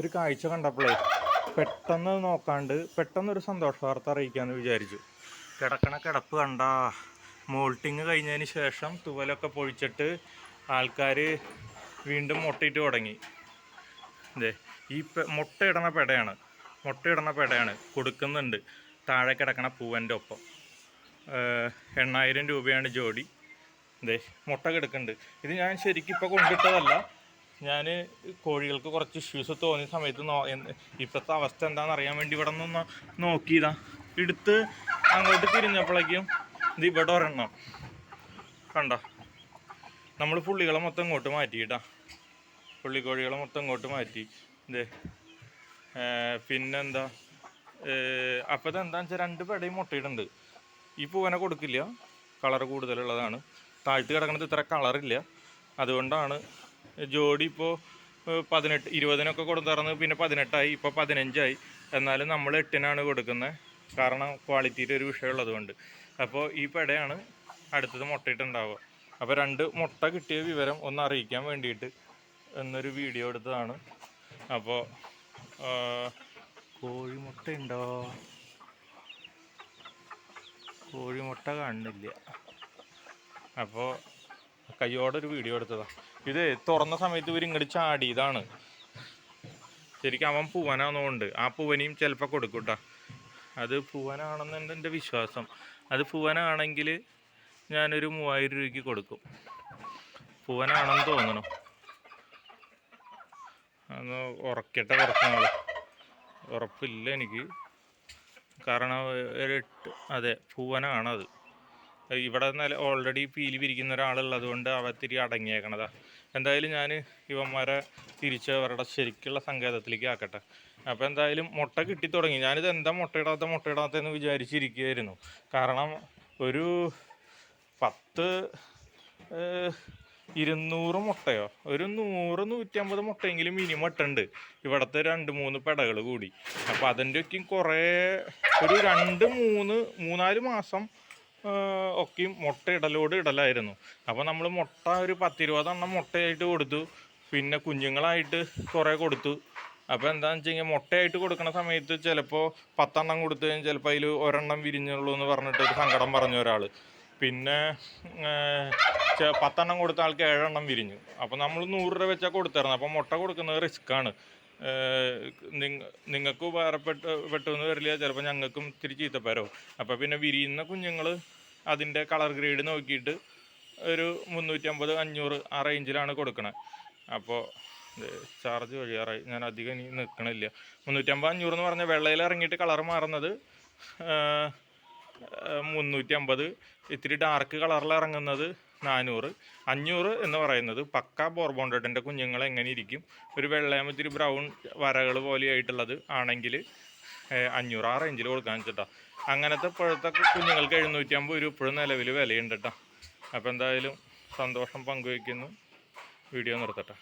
ഒരു കാഴ്ച കണ്ടപ്പോഴേ പെട്ടെന്ന് നോക്കാണ്ട് പെട്ടെന്നൊരു സന്തോഷ വാർത്ത അറിയിക്കാമെന്ന് വിചാരിച്ചു. കിടക്കണ കിടപ്പ് കണ്ട മോൾട്ടിങ് കഴിഞ്ഞതിന് ശേഷം തുവലൊക്കെ പൊഴിച്ചിട്ട് ആൾക്കാർ വീണ്ടും മുട്ടയിട്ട് തുടങ്ങി. അതെ ഈ മുട്ടയിടണ പെടയാണ് മുട്ടയിടണ പെടയാണ് കൊടുക്കുന്നുണ്ട്. താഴെ കിടക്കണ പൂവന്റെ ഒപ്പം. എണ്ണായിരം രൂപയാണ് ജോഡി. അതെ മുട്ട കിടക്കുന്നുണ്ട്. ഇത് ഞാൻ ശരിക്കും ഇപ്പോൾ കൊണ്ടിട്ടതല്ല ഞാൻ കോഴികൾക്ക് കുറച്ച് ഇഷ്യൂസ് തോന്നിയ സമയത്ത് നോ ഇപ്പോഴത്തെ അവസ്ഥ എന്താണെന്ന് അറിയാൻ വേണ്ടി ഇവിടെ നിന്ന് നോക്കിയതാ. എടുത്ത് അങ്ങോട്ട് തിരിഞ്ഞപ്പോഴേക്കും ഇത് ഇവിടെ ഒരെണ്ണം. കണ്ട? നമ്മൾ പുള്ളികളെ മൊത്തം ഇങ്ങോട്ട് മാറ്റിയിട്ടാ. പുള്ളിക്കോഴികളെ മൊത്തം ഇങ്ങോട്ട് മാറ്റി. ഇതേ പിന്നെന്താ? അപ്പോൾ ഇതെന്താണെന്ന് വെച്ചാൽ രണ്ട് പെടയും മുട്ടയിട്ടുണ്ട് ഈ പൂവനെ കൊടുക്കില്ല. കളർ കൂടുതലുള്ളതാണ്. താഴ്ത്തി കിടക്കുന്നത് ഇത്ര കളറില്ല. അതുകൊണ്ടാണ് ജോഡി ഇപ്പോൾ പതിനെട്ട് ഇരുപതിനൊക്കെ കൊടുത്തിറന്ന് പിന്നെ പതിനെട്ടായി ഇപ്പോൾ പതിനഞ്ചായി. എന്നാലും നമ്മൾ എട്ടിനാണ് കൊടുക്കുന്നത്. കാരണം ക്വാളിറ്റിയുടെ ഒരു വിഷയമുള്ളത് കൊണ്ട് അപ്പോൾ ഈ പെടയാണ് അടുത്തത് മുട്ടയിട്ടുണ്ടാവുക. അപ്പോൾ രണ്ട് മുട്ട കിട്ടിയ വിവരം ഒന്ന് അറിയിക്കാൻ വേണ്ടിയിട്ട് എന്നൊരു വീഡിയോ എടുത്തതാണ്. അപ്പോൾ കോഴിമുട്ട ഉണ്ടോ കോഴിമുട്ട കാണുന്നില്ല. അപ്പോൾ കയ്യോടൊരു വീഡിയോ എടുത്തതാ. ഇത് തുറന്ന സമയത്ത് ഇവർ ഇങ്ങോട്ട് ചാടിയതാണ്. ശരിക്കും അവൻ പൂവനാണെന്നുകൊണ്ട് ആ പൂവനെയും ചിലപ്പോൾ കൊടുക്കും കേട്ടോ അത് പൂവനാണെന്നുണ്ട് എന്റെ വിശ്വാസം. അത് പൂവനാണെങ്കിൽ ഞാനൊരു മൂവായിരം രൂപയ്ക്ക് കൊടുക്കും. പൂവനാണെന്ന് തോന്നണം? അന്ന് ഉറക്കട്ടെ കുറച്ച് നാൾ ഉറപ്പില്ല എനിക്ക്. കാരണം ഒരു എട്ട് അതെ പൂവനാണത്. ഇവിടെ നല്ല ഓൾറെഡി പീലി പിരിക്കുന്ന ഒരാളുള്ളത് കൊണ്ട് അവ തിരി അടങ്ങിയേക്കണതാ. എന്തായാലും ഞാൻ ഇവന്മാരെ തിരിച്ച് അവരുടെ ശരിക്കുള്ള സങ്കേതത്തിലേക്ക് ആക്കട്ടെ. അപ്പോൾ എന്തായാലും മുട്ട കിട്ടി തുടങ്ങി ഞാനിത് എന്താ മുട്ടയിടാത്ത മുട്ടയിടാത്തതെന്ന് വിചാരിച്ചിരിക്കുകയായിരുന്നു. കാരണം ഒരു പത്ത് ഇരുന്നൂറ് മുട്ടയോ ഒരു നൂറ് നൂറ്റമ്പത് മുട്ടയെങ്കിലും മിനിമം ഇട്ടുണ്ട് ഇവിടുത്തെ രണ്ട് മൂന്ന് പെടകൾ കൂടി. അപ്പോൾ അതിന്റെയൊക്കെയും കുറേ ഒരു രണ്ട് മൂന്ന് മൂന്നാൽ മാസം ഒക്കെയും മുട്ട ഇടലോട് ഇടലായിരുന്നു. അപ്പോൾ നമ്മൾ മുട്ട ഒരു പത്തിരുപതെണ്ണം മുട്ടയായിട്ട് കൊടുത്തു. പിന്നെ കുഞ്ഞുങ്ങളായിട്ട് കുറേ കൊടുത്തു. അപ്പോൾ എന്താണെന്ന് വെച്ച് കഴിഞ്ഞാൽ മുട്ടയായിട്ട് കൊടുക്കുന്ന സമയത്ത് ചിലപ്പോൾ പത്തെണ്ണം കൊടുത്തു കഴിഞ്ഞാൽ ചിലപ്പോൾ അതിൽ ഒരെണ്ണം വിരിഞ്ഞുള്ളൂ എന്ന് പറഞ്ഞിട്ട് ഒരു സങ്കടം പറഞ്ഞു ഒരാൾ പിന്നെ പത്തെണ്ണം കൊടുത്ത ആൾക്ക് ഏഴെണ്ണം വിരിഞ്ഞു. അപ്പോൾ നമ്മൾ നൂറ് രൂപ വെച്ചാൽ കൊടുത്തിരുന്നു അപ്പോൾ മുട്ട കൊടുക്കുന്നത് റിസ്ക്കാണ് നിങ്ങൾക്ക് ഉപകാരപ്പെട്ട് പെട്ടെന്ന് വരില്ല. ചിലപ്പോൾ ഞങ്ങൾക്കും ഇത്തിരി ചീത്തപ്പാരോ അപ്പോൾ പിന്നെ വിരിയുന്ന കുഞ്ഞുങ്ങൾ അതിന്റെ കളർ ഗ്രേഡ് നോക്കിയിട്ട് ഒരു മുന്നൂറ്റമ്പത് അഞ്ഞൂറ് ആ റേഞ്ചിലാണ് കൊടുക്കണത് അപ്പോൾ ചാർജ് കഴിയാറായി ഞാൻ അധികം ഇനി നിൽക്കണില്ല മുന്നൂറ്റമ്പത് അഞ്ഞൂറ് എന്ന് പറഞ്ഞാൽ വെള്ളയിൽ ഇറങ്ങിയിട്ട് കളർ മാറുന്നത് മുന്നൂറ്റി അമ്പത് ഇത്തിരി ഡാർക്ക് കളറിൽ ഇറങ്ങുന്നത് നാനൂറ്. അഞ്ഞൂറ് എന്ന് പറയുന്നത് പക്ക ബോർബോണ്ടഡിന്റെ കുഞ്ഞുങ്ങൾ എങ്ങനെ ഇരിക്കും? ഒരു വെള്ളയം ഇത്തിരി ബ്രൗൺ വരകൾ പോലെയായിട്ടുള്ളത് ആണെങ്കിൽ അഞ്ഞൂറ് ആ റേഞ്ചിൽ കൊടുക്കാൻ വെച്ചിട്ടാ. അങ്ങനത്തെ ഇപ്പോഴത്തെ കുഞ്ഞുങ്ങൾക്ക് എഴുന്നൂറ്റി അമ്പത് രൂപ ഇപ്പോഴും നിലവിൽ വിലയുണ്ട് കേട്ടോ അപ്പോൾ എന്തായാലും സന്തോഷം പങ്കുവയ്ക്കുന്നു. വീഡിയോ നിർത്തട്ടെ.